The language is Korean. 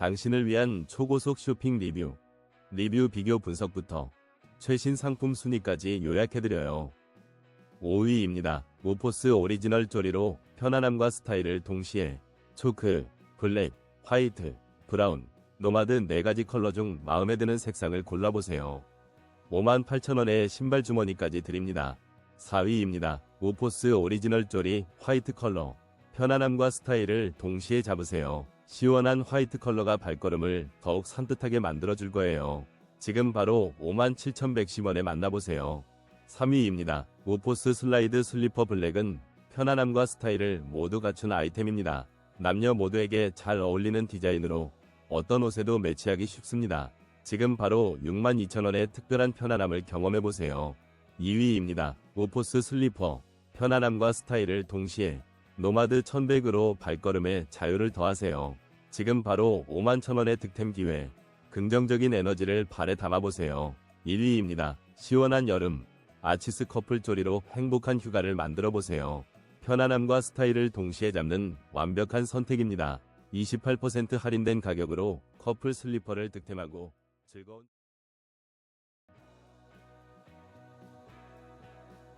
당신을 위한 초고속 쇼핑 리뷰, 리뷰 비교 분석부터 최신 상품 순위까지 요약해드려요. 5위입니다. 모포스 오리지널 조리로 편안함과 스타일을 동시에 초크, 블랙, 화이트, 브라운, 노마드 4가지 컬러 중 마음에 드는 색상을 골라보세요. 58,000원에 신발 주머니까지 드립니다. 4위입니다. 모포스 오리지널 조리 화이트 컬러. 편안함과 스타일을 동시에 잡으세요. 시원한 화이트 컬러가 발걸음을 더욱 산뜻하게 만들어줄 거예요. 지금 바로 57,110원에 만나보세요. 3위입니다. 모포스 슬라이드 슬리퍼 블랙은 편안함과 스타일을 모두 갖춘 아이템입니다. 남녀 모두에게 잘 어울리는 디자인으로 어떤 옷에도 매치하기 쉽습니다. 지금 바로 62,000원의 특별한 편안함을 경험해보세요. 2위입니다. 모포스 슬리퍼. 편안함과 스타일을 동시에 노마드 1100으로 발걸음에 자유를 더하세요. 지금 바로 51,000원의 득템 기회. 긍정적인 에너지를 발에 담아보세요. 1위입니다. 시원한 여름. 아치스 커플 조리로 행복한 휴가를 만들어 보세요. 편안함과 스타일을 동시에 잡는 완벽한 선택입니다. 28% 할인된 가격으로 커플 슬리퍼를 득템하고 즐거운